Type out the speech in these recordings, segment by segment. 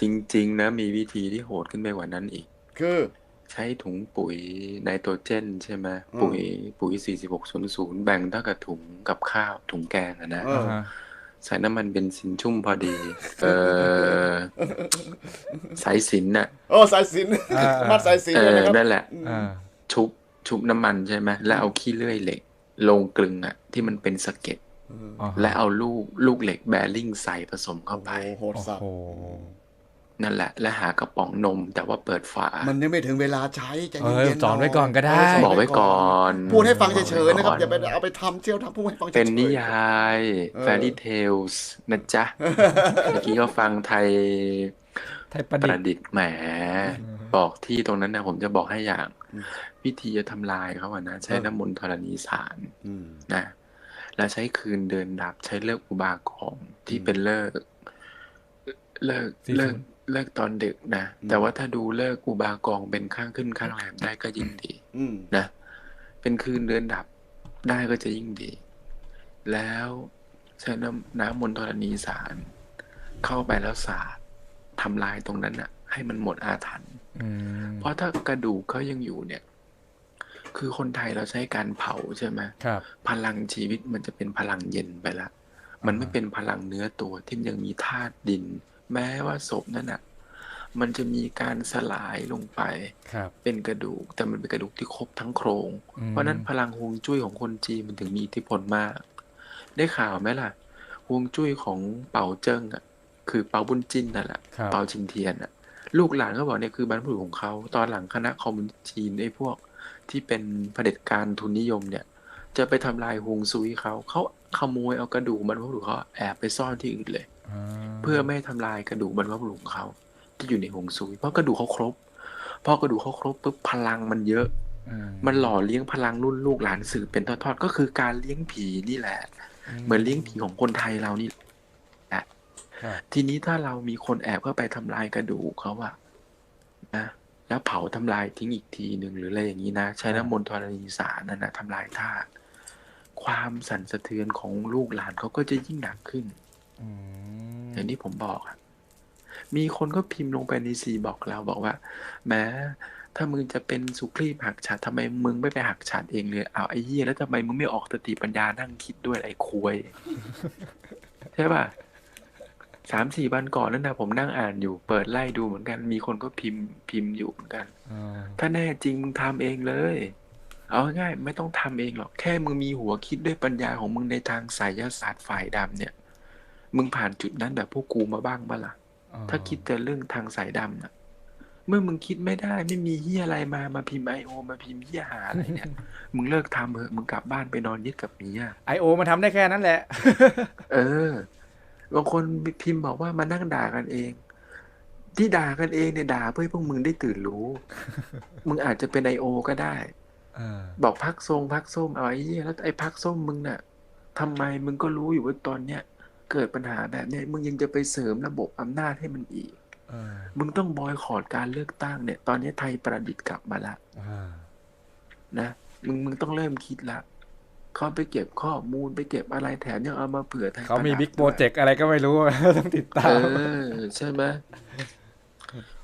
จริง ๆ นะ มีวิธีที่โหดขึ้นไปกว่านั้นอีก คือ ใช้ถุงปุ๋ยไนโตรเจน ใช่ไหมอืม ปุ๋ยปุ๋ย 4600 แบ่งเท่ากับถุงกับข้าวถุงแกงอะนะ เอออ่าฮะใส่น้ำมันเบนซินชุ่มพอดี เออสายสินน่ะโอ้สายสินอ่ามัดสายสินเอเลยอนะครับนั่นแหละ อ่า ชุบชุบน้ำมันใช่ไหมแล้วเอาขี้เลื่อยเหล็ก ลงกลึงอะ ที่มันเป็นสะเก็ดอ่าฮะและเอาลูกลูกเหล็กแบริ่งใส่ผสมเข้าไป โอ้โหโหดโอ้สัตว์โห นั่นแหละ และหากระป๋องนม แต่ว่าเปิดฝา มันยังไม่ถึงเวลาใช้ใจเออเย็นๆสอนไว้ก่อนก็ได้บอกไว้ก่อนพูดให้ฟังเฉยๆนะครับบอกไว้ก่อนอย่าไปเอาไปทำเที่ยวทำพูดให้ฟังเฉยๆเป็นนิยายเออ fairy tales นะจ๊ะเมื่อกี้ก็ฟังไทยไทยประปดิษระฐ์ดิษฐ์แหมบอกที่ตรงนั้นนะผมจะบอกให้อย่างอืมวิธีจะทำลายเขาอะนะ ใช้เออน้ำมนต์ธรณีสารอืมนะ แล้วใช้คืนเดินดับใช้เลิกอุบากองที่อืมเป็นเลิก เลิกสี่เลิศูกนย์ เลิกตอนดึกนะอืมแต่ว่าถ้าดูเลิกอุบากองเป็นข้างขึ้นข้างแรมได้ก็ยิ่งดีอืมนะ เป็นคืนเดินดับได้ก็จะยิ่งดี แล้วใช้น้ำน้ำมนต์ธรณีสาร เข้าไปแล้วสาดทำลายตรงนั้นอะให้มันหมดอาถรรพ์อืมเพราะถ้ากระดูกเขายังอยู่เนี่ย คือคนไทยเราใช้การเผาใช่ไหมครับพลังชีวิตมันจะเป็นพลังเย็นไปละ มันไม่อ่าฮะเป็นพลังเนื้อตัวที่ยังมีธาตุดิน แม้ว่าศพนั้นอะ มันจะมีการสลายลงไปครับเป็นกระดูก แต่มันเป็นกระดูกที่ครบทั้งโครงอืมเพราะฉะนั้นพลังฮวงจุ้ยของคนจีนมันถึงมีอิทธิพลมาก ได้ข่าวไหมล่ะฮวงจุ้ยของเป่าเจิ้งอะ คือเป่าบุญจินนั่นแหละครับเป่าชินเทียนอะ ลูกหลานเขาบอกเนี่ยคือบรรพบุรุษของเขา ตอนหลังคณะคอมมิวนิสต์จีนไอ้พวก ที่เป็นเผด็จการทุนนิยมเนี่ย จะไปทำลายฮวงซุยเขา เขาขโมยเอากระดูกบรรพบุรุษเขาแอบไปซ่อนที่อื่นเลยาเพื่อไม่ให้ทำลายกระดูกบรรพบุรุษของเขา ที่อยู่ในฮวงซุยเพราะกระดูกเขาครบพอกระดูกเขาครบปุ๊บพลังมันเยอะ อืมันหล่อเลี้ยงพลังรุ่นลูกหลานสืบเป็นทอดๆ ก็คือการเลี้ยงผีนี่แหละ เหมือนเลี้ยงผีของคนไทยเรานี่แหละครับ ทีนี้ถ้าเรามีคนแอบเข้าไปทำลายกระดูกเขาอะนะแล้วเผาทำลายทิ้งอีกทีหนึ่งหรืออะไรอย่างนี้นะใช้น้ำมนต์ธรณีสารนั่นนะทำลายธาตุความสั่นสะเทือนของลูกหลานเขาก็จะยิ่งหนักขึ้น อืมอย่างที่ผมบอกอะมีคนก็พิมพ์ลงไปในซีบอกเราบอกว่าแม้ถ้ามึงจะเป็นสุครีบหักฉัดทำไมมึงไม่ไปหักฉัดเองเลยเอาไอ้เหี้ยแล้วทำไมมึงไม่ออกสติปัญญานั่งคิดด้วยไอ้ควยใช่ป่ะสามสี่วันก่อนนั่นนะผมนั่งอ่านอยู่เปิดไล่ดูเหมือนกัน มีคนก็พิมพ์พิมพ์อยู่เหมือนกันอ่าถ้าแน่จริงมึงทำเองเลย เอาง่ายๆไม่ต้องทำเองหรอกแค่มึงมีหัวคิดด้วยปัญญาของมึงในทางไสายศาสตร์ฝ่ายดำเนี่ย มึงผ่านจุดนั้นแบบพวกกูมาบ้างปะล่ะ ถ้าคิดแต่เรื่องทางสายดำน่ะเมื่อมึงคิดไม่ได้ ไม่มีเฮียอะไรมามาพิมพ์ไอโอมาพิมพ์เฮียหาอะไรเนี่ยมึงเลิกทำเถอะมึงกลับบ้านไปนอนยึดกับเมียไอโอมันทำได้แค่นั้นแหละ เออบางคนพิมพ์บอกว่ามานั่งด่ากันเอง ที่ด่ากันเองเนี่ยด่าเพื่อให้พวกมึงได้ตื่นรู้ มึงอาจจะเป็นไอโอก็ได้อ่าบอกพักทรงพักส้มเอาไอ้เหี้ยแล้วไอ้พักส้มมึงน่ะทำไมมึงก็รู้อยู่ว่าตอนเนี้ย เกิดปัญหาแบบเนี้ยมึงยังจะไปเสริมระบบอำนาจให้มันอีกอ่ามึงต้องบอยคอรดการเลือกตั้งเนี่ย ตอนนี้ไทยประดิษฐ์กลับมาละอ่านะมึงมึงต้องเริ่มคิดละเขาไปเก็บข้อมูลไปเก็บอะไรแถมยังเอามาเผื่อไทยเขามีระดับิ๊กโปรเจกต์อะไรก็ไม่รู้ต้องติดตาเอมอใช่ไหม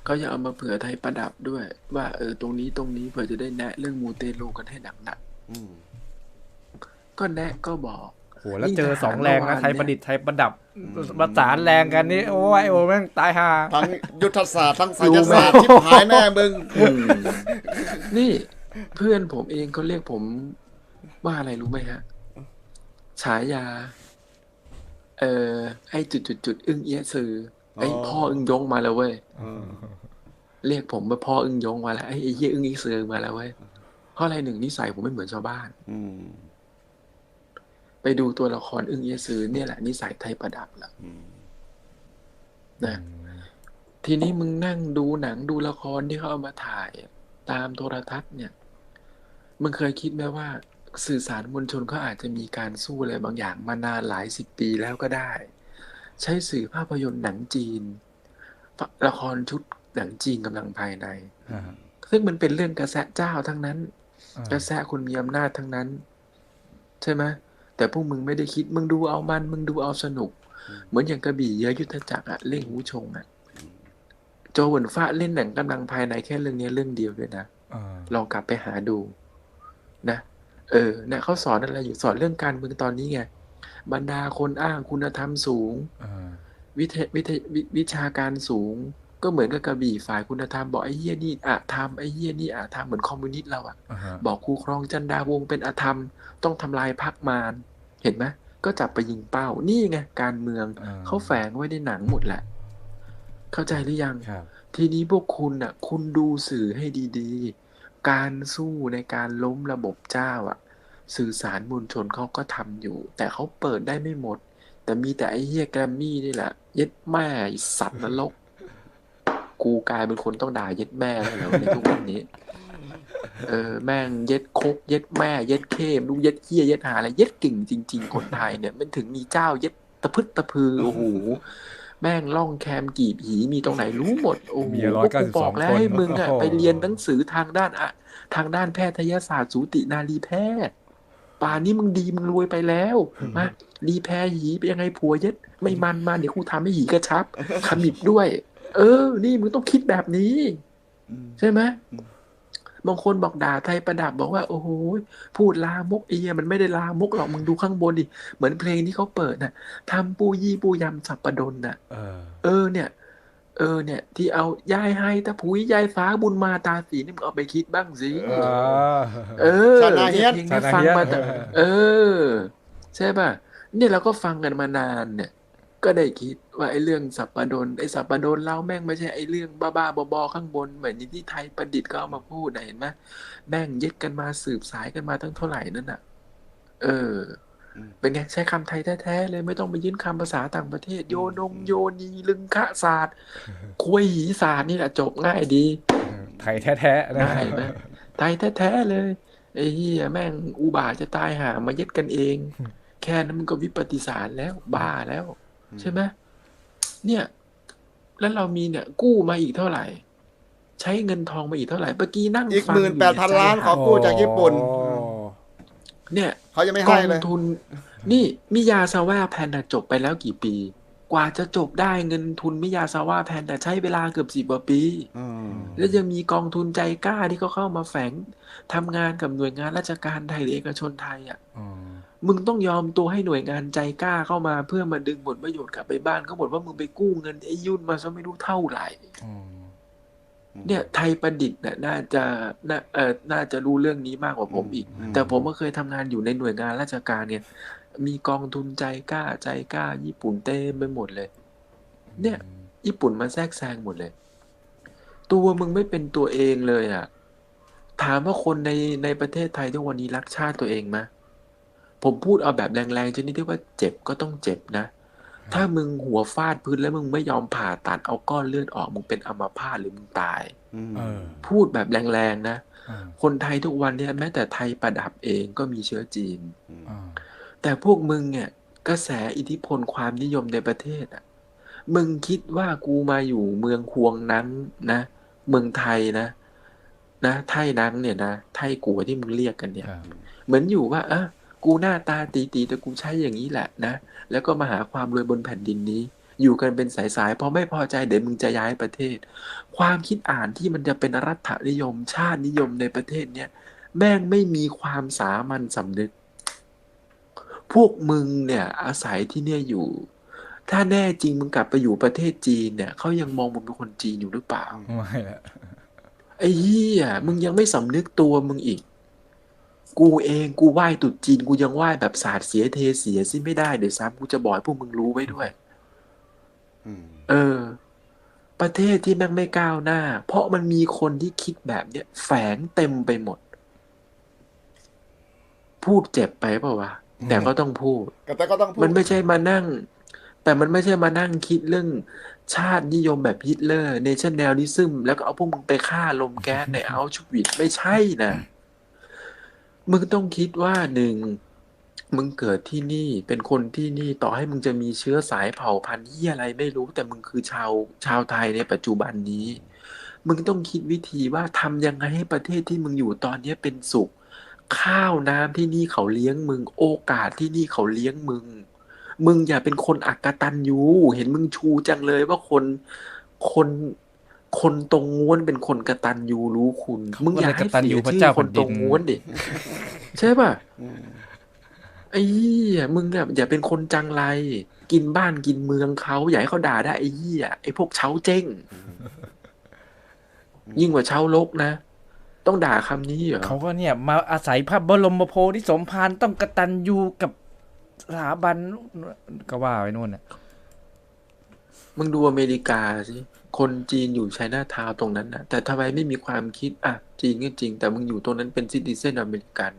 เขาจะเอามาเผื่อไทยประดับด้วย ว่าเออตรงนี้ตรงนี้เผื่อจะได้แนะ เรื่องมูเตลูกันให้หนักอืมๆก็แนะก็บอกโหแล้วเจอยิ่งทหารสองแรงเมื่อวานะนไทยประดิษฐ์ไทยประดับอืมประสานแรงกันนี่โอ้ยไอโอแม่งตายห่าทั้งยุทธศาสตร์ทั้งไสยศาสตร์ที่หายแน่มึงอืมนี่เพื่อนผมเองเขาเรียกผมว่าอะไรรู้ไหมฮะฉายา เอ่อไอ้จุดจุดจุดๆๆอึ้งเอี้ยซือไอ้อ๋อพ่ออึ้งยงมาแล้วเว้ยอืมเรียกผมว่าพ่ออึ้งยงมาแล้วไอ้ไอ้เหี้ยอึ้งเอี้ยซือมาแล้วเว้ยเพราะอะไรหนึ่งนิสัยผมไม่เหมือนชาวบ้าน อืม ไปดูตัวละครอึ้งเอี้ยซือเนี่ยแหละนิสัยไทยประดับละอืมนะทีนี้มึงนั่งดูหนังดูละครที่เขาเอามาถ่ายตามโทรทัศน์เนี่ย มึงเคยคิดไหมว่า สื่อสารมวลชนเขาอาจจะมีการสู้อะไรบางอย่างมานานหลายสิบปีแล้วก็ได้ ใช้สื่อภาพยนตร์หนังจีน ละครชุดหนังจีนกำลังภายในอ่าซึ่งมันเป็นเรื่องกระแสเจ้าทั้งนั้นอ่ากระแสคนมีอำนาจทั้งนั้น ใช่ไหม แต่พวกมึงไม่ได้คิดมึงดูเอามัน มึงดูเอาสนุก เหมือนอย่างกระบี่เยอะยุทธจักรอะเล่งหูชงอะโจเหวินฟ้าเล่นหนังกำลังภายในแค่เรื่องนี้เรื่องเดียวด้วยนะอ่าลองกลับไปหาดู นะ เออเนี่ยเขาสอนอะไรอยู่สอนเรื่องการเมืองตอนนี้ไงบรรดาคนอ้างคุณธรรมสูงอ่าวิทยวิทยวิวิชาการสูง ก็เหมือนกับกระบี่ฝ่ายคุณธรรมบอกไอ้เหี้ยนี่อะธรรมไอ้เหี้ยนี่อะธรรมเหมือนคอมมิวนิสต์เราอะอ่าฮะบอกครูครองจันดาวงศ์เป็นอธรรม ต้องทำลายพรรคมารเห็นไหมก็จับไปยิงเป้านี่ไงการเมืองอ่เขาแฝงไว้ในหนังหมดแหละ เข้าใจหรือยังครับทีนี้พวกคุณน่ะคุณดูสื่อให้ดีๆ การสู้ในการล้มระบบเจ้าอะสื่อสารมวลชนเขาก็ทำอยู่ แต่เขาเปิดได้ไม่หมด แต่มีแต่ไอ้เฮียแกรมมี่นี่แหละ เย็ดแม่ไอ้สัตว์นรก กูกลายเป็นคนต้องด่าเย็ดแม่แล้วเหรอในทุกวันนี้ เออ แม่งเย็ดคกเย็ดแม่ เย็ดเข้มลูกเย็ดเฮียเย็ดหาอะไรเย็ดเก่งจริง ๆ คนไทยเนี่ยมันถึงมีเจ้าเย็ดตะพึดตะพือโอ้โหแม่งล่องแคมกีบหีมีตรงไหนรู้หมดโอ้โหมีพร้อวยกเก้ากูสิบบสออกงแล้วคนให้มึงอะโโหไปเรียนหนังสือทางด้านอะทางด้านแพทยศาสตร์สูตินารีแพทย์ป่านนี้มึงดีมึงรวยไปแล้วมารีแพรหีไปยังไงผัวเย็ด ไม่มันมาเดี๋ยวกูทำให้หีกระชับขมิบด้วย เออ นี่มึงต้องคิดแบบนี้อืมใช่ไหมอืมบางคนบอกด่าไทยประดับบอกว่า โอ้โหพูดลามกไอ้เหี้ยมันไม่ได้ลามกหรอกมึงดูข้างบนดิเหมือนเพลงที่เขาเปิดน่ะทำปูยี่ปูยำสับปะดนน่ะเออเออเนี่ย เออ เนี่ย ที่เอายายให้ตะผุยยายฟ้าบุญมาตาสีนี่มึงเอาไปคิดบ้างสิเออเออชานาเฮียนเพลงนี้ชานาฟังเฮียนมาแต่เออเออ ใช่ป่ะเนี่ยเราก็ฟังกันมานานเนี่ย ก็ได้คิดว่าไอ้เรื่องสัปปะดนไอ้สัปปะดนเราแม่งไม่ใช่ไอ้เรื่องบ้าๆบอๆข้างบนเหมือนอย่างที่ไทยประดิษฐ์ก็เอามาพูดนะเห็นไหมแม่งยึดกันมาสืบสายกันมาตั้งเท่าไหร่นั่นน่ะ เอออืมเป็นไงใช้คำไทยแท้ๆเลยไม่ต้องไปยื่นคำภาษาต่างประเทศ โยนงโยนีลึงคะศาสตร์คุยหีศาสตร์นี่แหละจบง่ายดี ไทยแท้ๆนะง่ายไหมไทยแท้ๆเลยไอ้เหี้ยแม่งอุบาทจะตายหามาเย็ดกันเอง แค่นั้นมันก็วิปฏิสารแล้วบ้าแล้ว ใช่ไหมเนี่ย แล้วเรามีเนี่ย กู้มาอีกเท่าไหร่ ใช้เงินทองมาอีกเท่าไหร่เมื่อกี้นั่งอีกฟังหมื่นแปดพันใจล้านขอหกู้จากญี่ปุ่นโอ้เนี่ยเขายังไม่กให้องเลยทุน นี่มิยาซาว่าแพนน่ะจบไปแล้วกี่ปี กว่าจะจบได้เงินทุนมิยาซาว่าแพนแต่ะใช้เวลาเกือบสิบกว่าปีอืมแล้วยังมีกองทุนใจกล้าที่เขาเข้ามาแฝงทำงานกับหน่วยงานราชการไทยหรือเอกชนไทยอะอื มมึงต้องยอมตัวให้หน่วยงานใจกล้าเข้ามาเพื่อมาดึงผลประโยชน์กลับไปบ้านเขาบอกว่ามึงไปกู้เงินไอ้ยุ่นมาซะไม่รู้เท่าไหร่อืมเนี่ยไทยประดิษฐ์น่ะน่าจะน่าเออน่าจะรู้เรื่องนี้มากกว่าผมอีก แต่ผมก็เคยทำงานอยู่ในหน่วยงานราชการเนี่ย มีกองทุนใจกล้าใจกล้า ญี่ปุ่นเต็มไปหมดเลย เนี่ย ญี่ปุ่นมาแทรกแซงหมดเลย ตัวมึงไม่เป็นตัวเองเลยอะ ถามว่าคนในในประเทศไทยทุกวันนี้รักชาติตัวเองไหม ผมพูดเอาแบบแรงๆชนิดที่ว่าเจ็บก็ต้องเจ็บนะ ถ้ามึงหัวฟาดพื้นแล้วมึงไม่ยอมผ่าตัดเอาก้อนเลือดออกมึงเป็นอัมพาตหรือมึงตายอืมเออพูดแบบแรงๆนะอ่าคนไทยทุกวันเนี่ยแม้แต่ไทยประดับเองก็มีเชื้อจีนอ่าแต่พวกมึงเนี่ยกระแสอิทธิพลความนิยมในประเทศอะ มึงคิดว่ากูมาอยู่เมืองควงนังนะ เมืองไทยนะ นะ ไทยนังเนี่ยนะ ไทยกัวที่มึงเรียกกันเนี่ยครับเหมือนอยู่ว่า เออ กูหน้าตาตีตีๆแต่กูใช้อย่างนี้แหละนะ แล้วก็มาหาความรวยบนแผ่นดินนี้ อยู่กันเป็นสายๆพอไม่พอใจเดี๋ยวมึงจะย้ายประเทศ ความคิดอ่านที่มันจะเป็นรัฐนิยม ชาตินิยมในประเทศเนี้ยแม่งไม่มีความสามัญสำนึก พวกมึงเนี่ยอาศัยที่เนี่ยอยู่ ถ้าแน่จริงมึงกลับไปอยู่ประเทศจีนเนี่ยเขายังมองมึงเป็นคนจีนอยู่หรือเปล่าไม่ละไอ้เหี้ยมึงยังไม่สำนึกตัวมึงอีก กูเองกูไหว้ตรุษจีนกูยังไหว้แบบสาดเสียเทเสียซิไม่ได้เดี๋ยวซ้ำกูจะบอกให้พวกมึงรู้ไว้ด้วยอืมเออ ประเทศที่แม่งไม่ก้าวหน้า เพราะมันมีคนที่คิดแบบเนี้ยแฝงเต็มไปหมด พูดเจ็บไปเปล่าวะแต่ก็ต้องพูดแต่ก็ต้องพูดมันไม่ใช่มานั่ง แต่มันไม่ใช่มานั่งคิดเรื่องชาตินิยมแบบฮิตเลอร์เนชั่นแนลลิซึมแล้วก็เอาพวกมึงไปฆ่าลมแก๊สในอัลชวิตไม่ใช่นะ มึงต้องคิดว่าหนึ่งมึงเกิดที่นี่เป็นคนที่นี่ต่อให้มึงจะมีเชื้อสายเผ่าพันธุ์ที่อะไรไม่รู้ แต่มึงคือชาวชาวไทยในปัจจุบันนี้ มึงต้องคิดวิธีว่าทำยังไงให้ประเทศที่มึงอยู่ตอนนี้เป็นสุข ข้าวน้ำที่นี่เขาเลี้ยงมึง โอกาสที่นี่เขาเลี้ยงมึง มึงอย่าเป็นคนอักตันยูเห็นมึงชูจังเลยว่าคนคน คนตรงง้วนเป็นคนกระตันยูรู้คุณเขามึงอย่าก็เลยให้กตัญเสีญูยพระชื่เจ้าอคนตรงแผ่นดินง้วนดิใช่ป่ะอืมไอ้เหี้ยมึงอะอย่าเป็นคนจังไร กินบ้านกินเมืองเขาอย่าให้เขาด่าได้ไอ้เหี้ยไอ้พวกเช้าเจ้ง ยิ่งกว่าเช้าลกนะต้องด่าคำนี้เหรอเขาก็เนี่ย มาอาศัยพระบรมโพธิสมภารต้องกตัญญูกับสถาบันก็ว่าไว้นู่นน่ะ มึงดูอเมริกาสิ คนจีนอยู่ไชน่าทาวตรงนั้นนะแต่ทำไมไม่มีความคิดอะจีนก็จริง แต่มึงอยู่ตรงนั้นเป็นซิติเซนอเมริกัน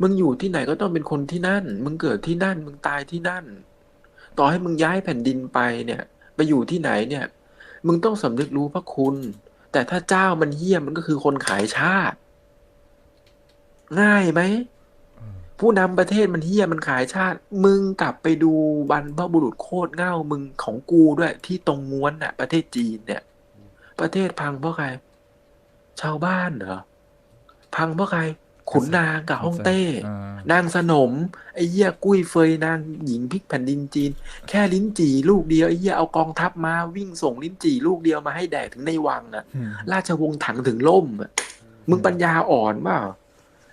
มึงอยู่ที่ไหนก็ต้องเป็นคนที่นั่น มึงเกิดที่นั่น มึงตายที่นั่น ต่อให้มึงย้ายแผ่นดินไปเนี่ย ไปอยู่ที่ไหนเนี่ย มึงต้องสำนึกรู้พระคุณ แต่ถ้าเจ้ามันเหี้ยมันก็คือคนขายชาติ ง่ายไหม ผู้นำประเทศมันเฮี้ยมันขายชาติ มึงกลับไปดูบรรพบุรุษโคตรเง่ามึงของกูด้วย ที่ตรงง้วนน่ะ ประเทศจีนเนี่ย ประเทศพังเพราะใคร ชาวบ้านเหรอพังเพราะใคร ขุนนางกับฮ่องเต้อ่านางสนมไอ้เหี้ยกุ้ยเฟยนางหญิงพลิกแผ่นดินจีน แค่ลิ้นจี่ลูกเดียวไอ้เหี้ยเอากองทัพมาวิ่งส่งลิ้นจี่ลูกเดียวมาให้แดกถึงในวังอะอืมราชวงศ์ถังถึงล่มอะมึงปัญญาอ่อนเปล่า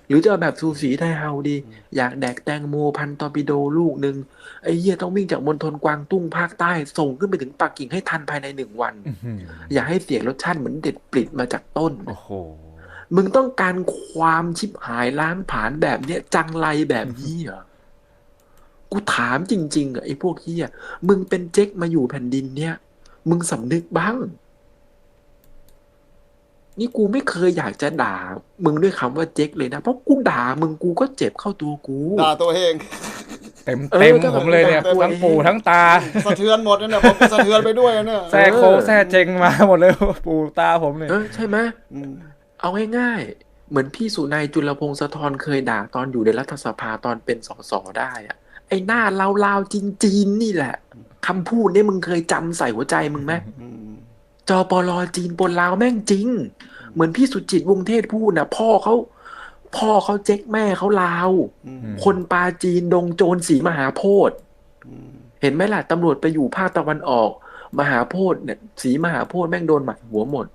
หรือจะเอาแบบสูสีไทเฮาดี อยากแดกแตงโมพันตอร์ปิโดลูกหนึ่งไอ้เหี้ยต้องวิ่งจากมณฑลกวางตุ้งภาคใต้ ส่งขึ้นไปถึงปักกิ่งให้ทันภายในหนึ่งวันอื้อหืออย่าให้เสียรสชาติเหมือนเด็ดปลิดมาจากต้นโอ้โหมึงต้องการความชิบหายล้างผลาญแบบเนี้ยจังไรแบบนี้เหรอกูถามจริงๆอะไอ้พวกเฮียมึงเป็นเจ๊กมาอยู่แผ่นดินเนี่ยมึงสำนึกบ้าง นี่กูไม่เคยอยากจะด่า มึงด้วยคำว่าเจ๊กเลยนะ เพราะกูด่ามึงกูก็เจ็บเข้าตัวกูด่าตัวเองเต็มเออเต็มก็ผมเลยเนี่ยแบบทั้งปู่ทั้งตา สะเทือนหมดเนี่ยผมสะเทือนไปด้วยเนี่ยแซ่โคแซ่เจงมาหมดเลยปู่ตาผมเนี่ยเออใช่ไหมอืมเอาง่ายๆเหมือนพี่สุนัยจุลพงศธรเคยด่าตอนอยู่ในรัฐสภาตอนเป็นสสได้อะไอ้หน้าลาวๆจีนๆนี่แหละคำพูดเนี่ยมึงเคยจำใส่หัวใจมึงไหมอืม จอปลอจีนปนลาวแม่งจริง เหมือนพี่สุจิตวงศ์เทศพูดนะพ่อเขาพ่อเขาเจ๊กแม่เขาลาวอืมคนปาจีนดงโจรสีมหาโพธิ์อืมเห็นไหมล่ะตำรวจไปอยู่ภาคตะวันออก มหาโพธิ์เนี่ยสีมหาโพธิ์แม่งโดนหมัดหัวหมด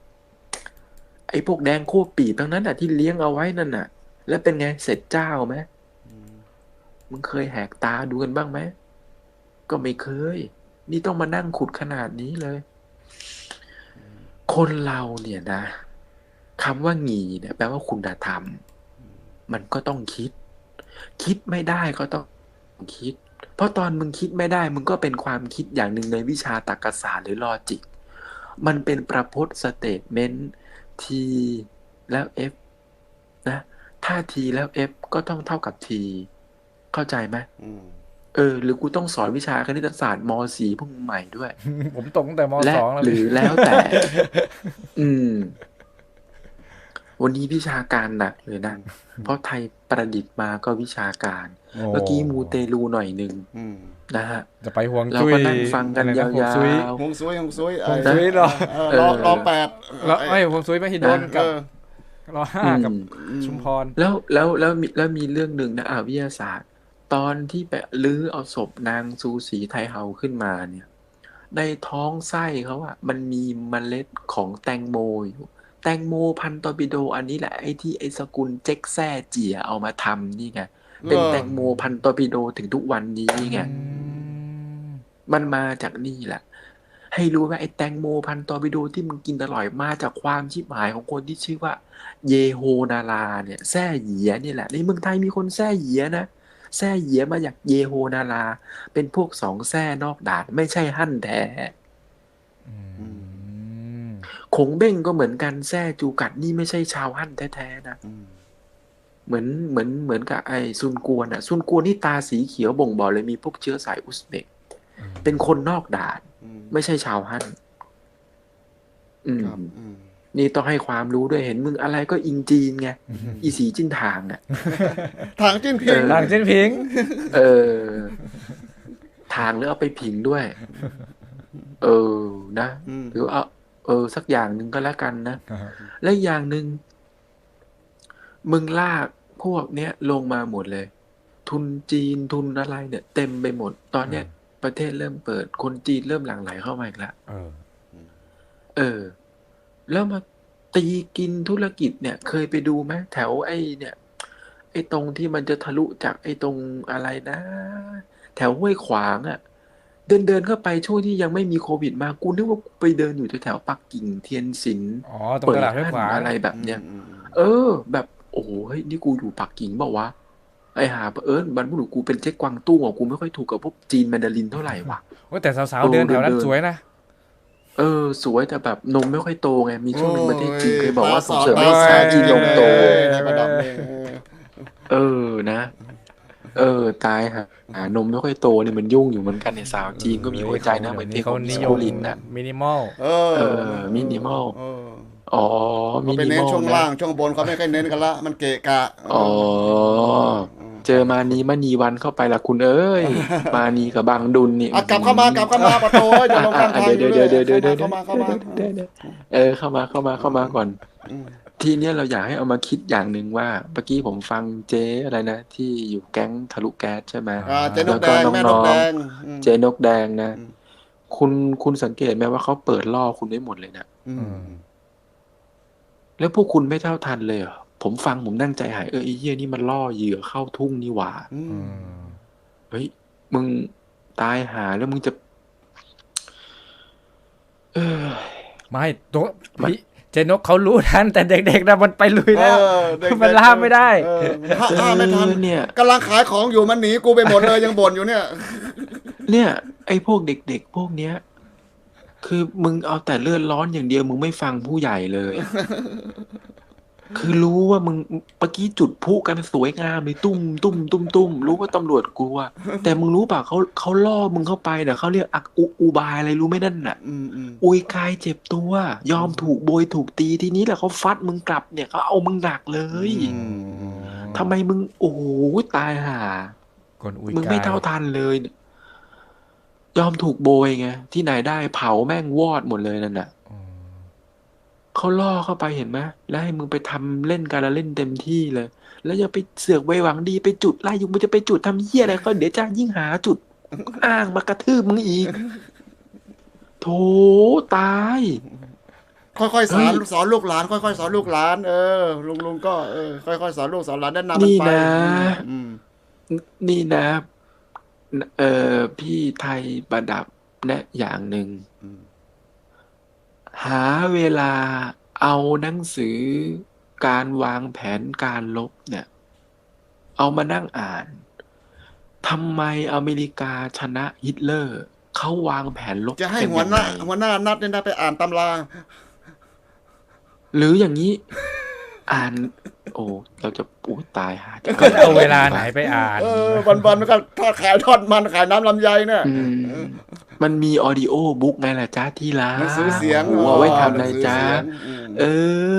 ไอ้พวกแดงโคตรปีบทั้งนั้นอะที่เลี้ยงเอาไว้นั่นน่ะ แล้วเป็นไงเสร็จเจ้าไหมอืมมึงเคยแหกตาดูกันบ้างไหมก็ไม่เคย นี่ต้องมานั่งขุดขนาดนี้เลย คนเราเนี่ยนะคำว่างีเนี่ยแปลว่าคุณธรรม มันก็ต้องคิด คิดไม่ได้ก็ต้องคิด เพราะตอนมึงคิดไม่ได้ มึงก็เป็นความคิดอย่างหนึ่งในวิชาตรรกศาสตร์หรือลอจิก มันเป็นประพจน์สเตทเมนต์ t แล้ว f นะ ถ้า t แล้ว f ก็ต้องเท่ากับ t เข้าใจไหม เออ หรือกูต้องสอนวิชาคณิตศาสตร์ม .4 พวกมึงใหม่ด้วย ผมตกตั้งแต่มและสองแล้วหรือแล้วแต่ อืม วันนี้วิชาการหนักเลยนะเพราะไทยประดิษฐ์มาก็วิชาการโอ้เมื่อกี้มูเตลูหน่อยหนึ่งอืมนะฮะจะไปห่วงเราจุ้ยก็นั่งฟังกันอะไระยาวห่วงซุยๆฮวงซุยฮวงซุยฮวงซุยเหรอเออรอรอแปดแล้วไม่ห่วงซุยมหิดลกับเออรอห้ากับอืมชุมพรแล้วแล้วแล้วมีแล้วมีเรื่องหนึ่งนะอ่าวิทยาศาสตร์ ตอนที่ไปลื้อเอาศพนางซูสีไทเฮาขึ้นมาเนี่ย ในท้องไส้เขาอะมันมีเมล็ดของแตงโมอยู่ แตงโมพันตอร์ปิโด อันนี้แหละไอ้ที่ไอ้สกุลเจ๊กแซ่เจียเอามาทำนี่ไงเป็นเหรอแตงโมพันตอร์ปิโดถึงทุกวันนี้ไงมันมาจากนี่แหละ ให้รู้ว่าไอ้แตงโมพันตอร์ปิโดที่มึงกินอร่อยมาจากความชิบหายของคนที่ชื่อว่า เยโฮนาราเนี่ยแซ่เหยียนี่แหละในเมืองไทยมีคนแซ่เหยียนะ แซ่เหยียมาจากเยโฮนารา เป็นพวกสองแซ่นอกด่านไม่ใช่หั่นแท้อืมขงเบ้งก็เหมือนกันแซ่จูกัดนี่ไม่ใช่ชาวหั่นแท้ๆนะอืมเหมือนเหมือนเหมือนกับไอ้ซุนกวนอะซุนกวนนี่ตาสีเขียวบ่งบอกเลยมีพวกเชื้อสายอุซเบก เป็นคนนอกด่านอืมไม่ใช่ชาวฮั่นอืมครับอืม นี่ต้องให้ความรู้ด้วยเห็นมึงอะไรก็อิงจีนไงอีสีจิ้นทางอะทางจิ้นพิงเออหลังเส้นพิงเออ ทางหรือเอาไปผิงด้วย เออนะอืมหรือเอาเออ สักอย่างหนึ่งก็แล้วกันนะและอีกอย่างหนึ่งมึงลากพวกเนี้ยลงมาหมดเลย ทุนจีนทุนอะไรเนี่ย เต็มไปหมด ตอนเนี้ยประเทศเริ่มเปิด คนจีนเริ่มหลั่งไหลเข้ามาอีกแล้วเออเออ แล้วมาตีกินธุรกิจเนี่ย เคยไปดูไหมแถวไอ้เนี่ย ไอ้ตรงที่มันจะทะลุจากไอ้ตรงอะไรนะ แถวห้วยขวางอะ่ะ เดินเดินเข้าไปช่วงที่ยังไม่มีโควิดมากูนึกว่ากูไปเดินอยู่แถวๆปักกิ่งเทียนสินอ๋อตรงตลาดห้วยขวางอะไรแบบเนี้ยอืมอืมเออ แบบโอ้โหเฮ้ยนี่กูอยู่ปักกิ่งเปล่าวะไอหาเอิญบรรพบุรุษกูเป็นเจ๊กกวางตุ้งอะกูไม่ค่อยถูกกับพวกจีนแมนดารินเท่าไหร่วะโอ้ยแต่สาวเอๆอเดินแถวนั้นเดินสวยนะ เออ สวยแต่แบบนมไม่ค่อยโตไง มีช่วงหนึ่งประเทศจีนเคยบอกว่าโส่งเสริมปให้ลสาวจีนนมโตเอ้ยในระดับนี้เออเออนะ เออ ตายฮะหานมไม่ค่อยโตเนี่ยมันยุ่งอยู่เหมือนกันเนี่ยสาวจีนก็มีหัวใจนะเหมือนที่เขาเขานินิยโคมลินนะมินิมอลเออ เออ minimal เอออ๋อมิเขาไปนิเน้มนอลช่วงนะล่างช่วงบนเขาไม่ค่อยเน้นกันละ มันเกะกะ อ๋อ เจอมานีมานีวันเข้าไปละคุณเอ้ย มานีกับบางดุลนี่อะกลับเข้ามากลับเข้ามาประตูจะลงข้างทางอเดี๋ยู่ยวเลเดี๋ยวยเดี๋ยวเดี๋ยวเดี๋ยวเข้ามาเข้ามาเข้ามาเดี๋ยวเดี๋ยวเออเข้ามาเข้ามาเข้ามาก่อนอืมทีเนี้ยเราอยากให้เอามาคิดอย่างหนึ่งว่าเมื่อกี้ผมฟังเจ๊อะไรนะ ที่อยู่แก๊งทะลุแก๊สใช่ไหมอ่าเจ๊นกแดงแล้วก็แม่นน้กองๆแดงอืมเจ๊นกแดงนะอืมคุณคุณสังเกตไหมว่าเขาเปิดล่อคุณได้หมดเลยนะอืมแล้วพวกคุณไม่เท่าทันเลยเหรอ ผมฟังผมนั่งใจหายเออไอ้เหี้ยนี่มันล่อเหยื่อเข้าทุ่งนี่หว่าอืมเฮ้ยมึงตายหาแล้วมึงจะเออไม่ตัวมันพี่เจนกเขารู้ทันแต่เด็กๆนะมันไปลุยเอแล้วอเด็กๆมันล่ามไม่ได้เออห้าห้ามไม่ทันเออเนี่ยกำลังขายของอยู่มันหนีกูไปหมดเลยยังบ่นอยู่เนี่ย เนี่ย ไอ้พวกเด็กๆพวกเนี้ย คือมึงเอาแต่เลือดร้อนอย่างเดียวมึงไม่ฟังผู้ใหญ่เลย คือรู้ว่ามึงเมื่อกี้จุดพลุกันสวยงามเลยตุ้มตุ้มตุ้มตุ้มรู้ว่าตำรวจกลัว แต่มึงรู้ป่ะเขาเขาล่อมึงเข้าไปเดี๋ยวเขาเรียกอักอุอุบายอะไรรู้ไหมนั่นน่ะอืมอืมอุยกายเจ็บตัว ยอมถูกโบยถูกตีทีนี้แหละเขาฟัดมึงกลับเนี่ยเขาเอามึงหนักเลยอืมทำไมมึง โอ้โหตายห่าคนอุยมึงไม่กายเท่าทันเลย ยอมถูกโบยไงที่ไหนได้เผาแม่งวอดหมดเลยนั่นน่ะอืม เขาล่อเข้าไปเห็นไหมแล้วให้มึงไปทำเล่นการละเล่นเต็มที่เลย แล้วอย่าไปเสือกไว้หวังดีไปจุดไล่ยุงมันจะไปจุดทำเหี้ยอะไรก็เดี๋ยวจะยิ่งหาจุดอ้างมากระทืบมึงอีกโถตาย ค่อยๆสอนเฮ้ยสอนลูกหลาน ค่อยๆสอนลูกหลาน เออลุงลุงก็เออค่อยๆสอนลูกสอนหลานแนะนำมันนี่ไปนะอืมนี่นะ เอ่อพี่ไทยประดับแนะอย่างหนึ่งอืม หาเวลาเอาหนังสือการวางแผนการลบเนี่ย เอามานั่งอ่านทำไมอเมริกาชนะฮิตเลอร์เขาวางแผนลบจะให้กันหัวยังหน้าไงหัวหน้านัดเนี่ยนะไปอ่านตำรา หรืออย่างนี้ อ่าน โอ้เราจะอู้ตายหาจะก็จะเอาเวลาไหนไปอ่านเออวันๆมันก็ทอดขายทอดมันขายน้ำลำไยเนี่ยอืมมันมีออดิโอบุ๊กไงล่ะจ้าที่ร้านหนังสือเสียงโอ้โหเอาไว้ทำอะไรหนังสือจ้าเสียงอืมเอ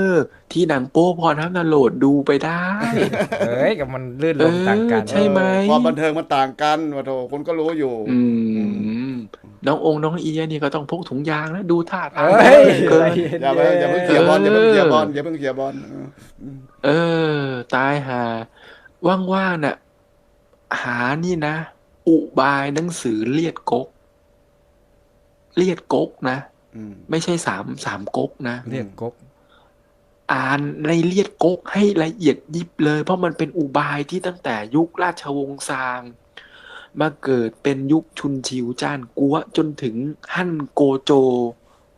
อ ที่หนังโป๊พอทำดาวน์โหลดดูไปได้เอ้ยกับมันลื่นลมต่างกันเออใช่ไหมเออความบันเทิงมันต่างกันว่าโถคุณก็รู้อยู่ อืม น้ององค์น้องเอียนี่ก็ต้องพกถุงยางนะดูท่าทางเอ้ยเกินอย่าไปอย่าเพิ่งเขียร์บอลอย่าเพิ่งเขียร์บอลอย่าเพิ่งเขียร์บอลเออเออ ตายหาว่างๆน่ะ หานี่นะ อุบายหนังสือเลียดกก เลียดกกนะอืมไม่ใช่สามสามก๊กนะเรียกกกอ่านในเลียดก๊กให้ละเอียดยิบเลย เพราะมันเป็นอุบายที่ตั้งแต่ยุคราชวงศ์ซาง มาเกิดเป็นยุคชุนชิวจ้านกัวจนถึงฮั่นโกโจ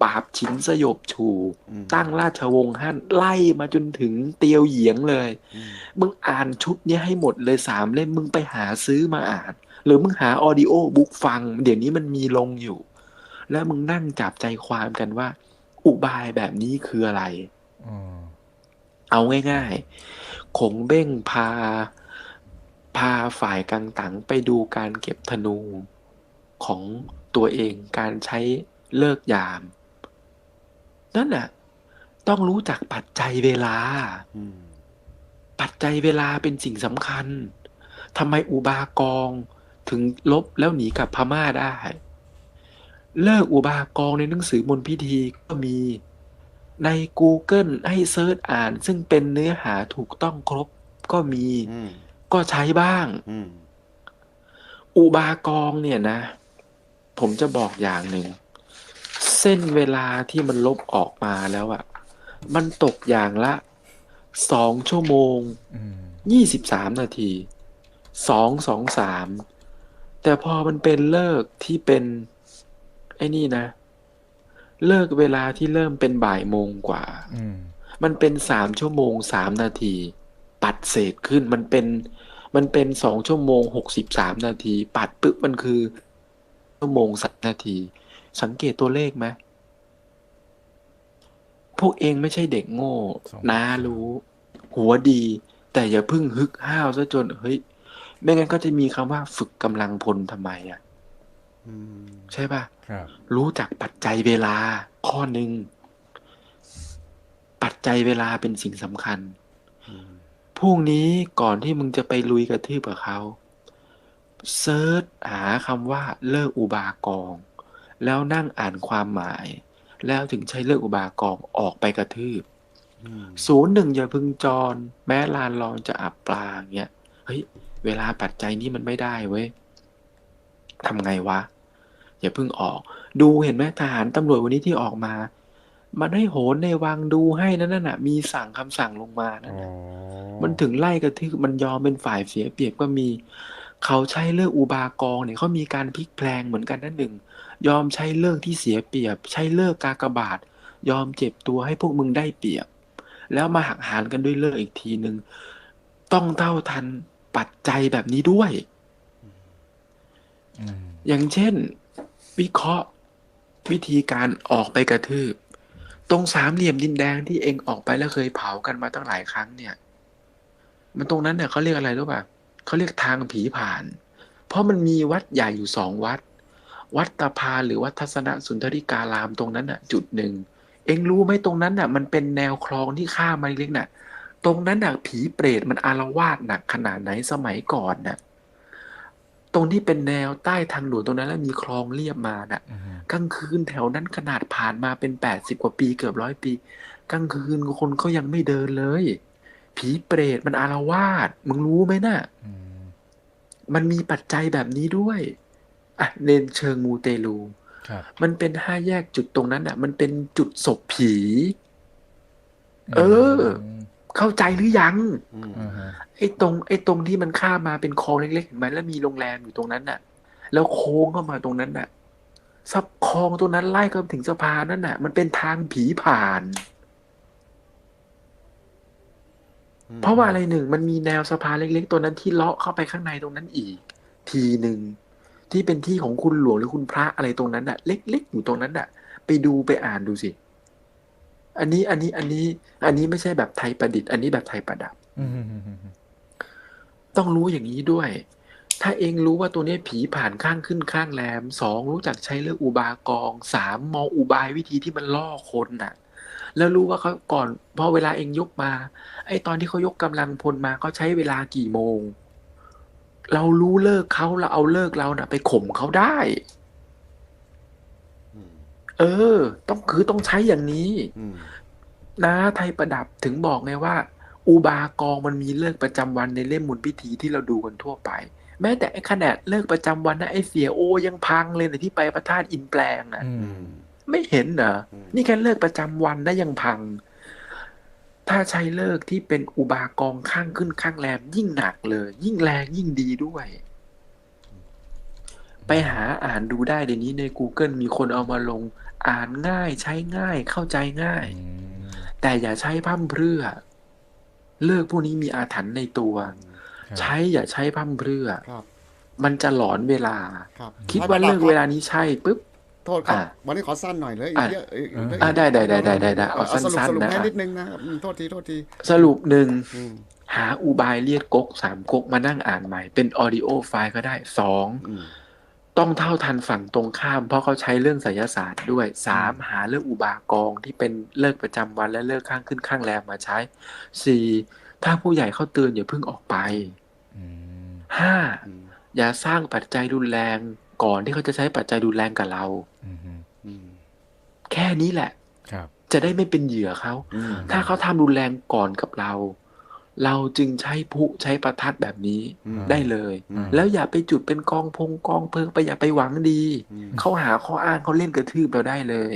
ปราบฉินสยบชูอืมตั้งราชวงศ์ฮั่นไล่มาจนถึงเตียวเหยียงเลยอืมมึงอ่านชุดเนี้ยให้หมดเลยสามเล่มมึงไปหาซื้อมาอ่าน หรือมึงหาออดิโอบุ๊กฟัง เดี๋ยวนี้มันมีลงอยู่ แล้วมึงนั่งจับใจความกันว่า อุบายแบบนี้คืออะไรอืมเอาง่ายๆขงเบ้งพา พาฝ่ายกังตังไปดูการเก็บธนูของตัวเองการใช้เลิกยาม นั่นน่ะ ต้องรู้จักปัจจัยเวลาปัจจัยเวลาเป็นสิ่งสำคัญทำไมอุบากองถึงลบแล้วหนีกลับพม่าได้ เลิกอุบากองในหนังสือมนพิธีก็มีใน Google ให้เซิร์ชอ่าน ซึ่งเป็นเนื้อหาถูกต้องครบก็มีม ก็ใช้บ้างอืมอุบากองเนี่ยนะ ผมจะบอกอย่างหนึ่ง เส้นเวลาที่มันลบออกมาแล้วอะมันตกอย่างละสองชั่วโมงอืมยี่สิบสามนาทีสองสองสามแต่พอมันเป็นเลิกที่เป็นไอ้นี่นะ เลิกเวลาที่เริ่มเป็นบ่ายโมงกว่าอืมมันเป็นสามชั่วโมงสามนาที ปัดเศษขึ้นมันเป็น มันเป็นสองชั่วโมงหกสิบสามนาที ปัดปึ๊บมันคือชั่วโมงสักนาที สังเกตตัวเลขไหมพวกเองไม่ใช่เด็กโง่น้ารู้ หัวดี แต่อย่าเพึ่งฮึกห้าวซะจนเฮ้ยไม่งั้นก็จะมีคำว่าฝึกกำลังพลทำไมอะอืมใช่ป่ะครับรู้จักปัจจัยเวลาข้อหนึ่งปัจจัยเวลาเป็นสิ่งสำคัญอืม พรุ่งนี้ก่อนที่มึงจะไปลุยกระทืบกับเขาเซิร์ชหาคำว่าเลิกอุบากองแล้วนั่งอ่านความหมาย แล้วถึงใช้เลิกอุบากองออกไปกระทืบศูนย์หนึ่งอย่าพึงจร แม้ลานรองจะอับปลาเงี้ยเฮ้ย เวลาปัจจัยนี้มันไม่ได้เว้ยทำไงวะ อย่าพิ่งออก ดูเห็นไหมทหารตำรวจวันนี้ที่ออกมา มันให้โหนในวังดูให้นั่นน่ะ มีสั่งคำสั่งลงมานั่นอ๋อน่ะมันถึงไล่กระทืบมันยอมเป็นฝ่ายเสียเปรียบก็มี เขาใช้เลิกอุบากองเนี่ยเขามีการพลิกแพลงเหมือนกันนั่นหนึ่ง ยอมใช้เลิกที่เสียเปรียบ ใช้เลิกกากบาท ยอมเจ็บตัวให้พวกมึงได้เปรียบ แล้วมาหักหารกันด้วยเลิกอีกทีหนึ่งต้องเท่าทันปัจจัยแบบนี้ด้วยอืมอย่างเช่น วิเคราะห์วิธีการออกไปกระทืบ ตรงสามเหลี่ยมดินแดงที่เองออกไปแล้วเคยเผากันมาตั้งหลายครั้งเนี่ย มันตรงนั้นเนี่ยเขาเรียกอะไรรู้ป่ะเขาเรียกทางผีผ่าน เพราะมันมีวัดใหญ่อยู่สองวัด วัดตาพาหรือวัดทัศนสุนทริการามตรงนั้นน่ะ จุดหนึ่งเองรู้ไหมตรงนั้นน่ะ มันเป็นแนวคลองที่ข้ามมาเล็กน่ะ ตรงนั้นน่ะผีเปรตมันอารวาสหนักขนาดไหนสมัยก่อนน่ะ ตรงที่เป็นแนวใต้ทางด่วนตรงนั้นแล้วมีคลองเรียบมาน่ะอืมกลางคืนแถวนั้นขนาดผ่านมาเป็นแปดสิบกว่าปีเกือบร้อยปีกลางคืนคนเขายังไม่เดินเลย ผีเปรตมันอารวาสมึงรู้ไหมน่ะอืมมันมีปัจจัยแบบนี้ด้วยอะเนนเชิงมูเตลูครับมันเป็นห้าแยกจุดตรงนั้นอะ มันเป็นจุดศพผี เออ เข้าใจหรือยังอืมอืมฮะไอ้ตรง ไอ้ตรงที่มันข้ามมาเป็นคลองเล็กๆเห็นไหมแล้วมีโรงแรมอยู่ตรงนั้นน่ะ แล้วโค้งเข้ามาตรงนั้นน่ะซับคลองตรงนั้นไล่ก็ถึงสะพานนั่นน่ะ มันเป็นทางผีผ่าน เพราะว่าอะไรหนึ่ง มันมีแนวสะพานเล็กๆตัวนั้นที่เลาะเข้าไปข้างในตรงนั้นอีก ทีหนึ่งที่เป็นที่ของคุณหลวงหรือคุณพระอะไรตรงนั้นน่ะ เล็กๆอยู่ตรงนั้นน่ะ ไปดูไปอ่านดูสิ อันนี้อันนี้อันนี้ อันนี้ไม่ใช่แบบไทยประดิษฐ์อันนี้แบบไทยประดับต้องรู้อย่างนี้ด้วย ถ้าเองรู้ว่าตัวนี้ผีผ่านข้างขึ้นข้างแรมสองรู้จักใช้เรื่องอุบากองสามมองอุบายวิธีที่มันล่อคนน่ะ แล้วรู้ว่าเขาก่อนพอเวลาเองยกมา ไอ้ตอนที่เขายกกำลังพลมาเขาใช้เวลากี่โมง เรารู้เลิกเขาเราเอาเลิกเราน่ะ ไปข่มเขาได้อื เออ ต้องคือต้องใช้อย่างนี้อืมนะไทยประดับถึงบอกไงว่า อุบากองมันมีเลิกประจำวันในเล่มมุนพิธีที่เราดูกันทั่วไป แม้แต่ไอ้ขนาดเลิกประจำวันนะไอ้เสียโอยังพังเลยในะที่ไปพระธาตุอินแปลงนะอือืมมไม่เห็นเหรออืมนี่แค่เลิกประจำวันนะยังพัง ถ้าใช้เลิกที่เป็นอุบากองข้างขึ้นข้างแรมยิ่งหนักเลย ยิ่งแรงยิ่งดีด้วยไปหาอ่านดูได้เดี๋ยวนี้ใน Google มีคนเอามาลง อ่านง่ายใช้ง่ายเข้าใจง่ายอืมแต่อย่าใช้พร่ำเพรื่อ เลิกพวกนี้มีอาถรรพ์ในตัวครับใช้อย่าใช้พร่ำเพรื่อครับมันจะหลอนเวลาครับคิดว่าเลิกเวลานี้ใช่ปุ๊บโทษครับอะวันนี้ขอสั้นหน่อยเลยอะเยอะเยอะได้ได้ได้ได้ได้ได้เอาเอาสรุปสั้นๆสรุปนะให้นิดนึงนะครับอืมโทษทีโทษทีสรุปหนึ่งอืมหาอุบายเรียกก๊กสามก๊กมานั่งอ่านใหม่เป็นออดิโอไฟล์ก็ได้สองอืม ต้องเท่าทันฝั่งตรงข้าม เพราะเขาใช้เรื่องไสยศาสตร์ด้วยสามหาเรื่องอุบากองที่เป็นเลิกประจำวันและเลิกข้างขึ้นข้างแรมมาใช้สี่ถ้าผู้ใหญ่เขาเตือนอย่าเพิ่งออกไปอืมห้าอืมอย่าสร้างปัจจัยรุนแรงก่อนที่เขาจะใช้ปัจจัยรุนแรงกับเราอืมอืมแค่นี้แหละครับจะได้ไม่เป็นเหยื่อเขาอืมถ้าเขาทำรุนแรงก่อนกับเรา เราจึงใช้พลุใช้ประทัดแบบนี้อืมได้เลยอืมแล้วอย่าไปจุดเป็นกองพงกองเพลิงไปอย่าไปหวังดีอืมเขาหาข้ออ้างเขาเล่นกระทืบเราได้เลย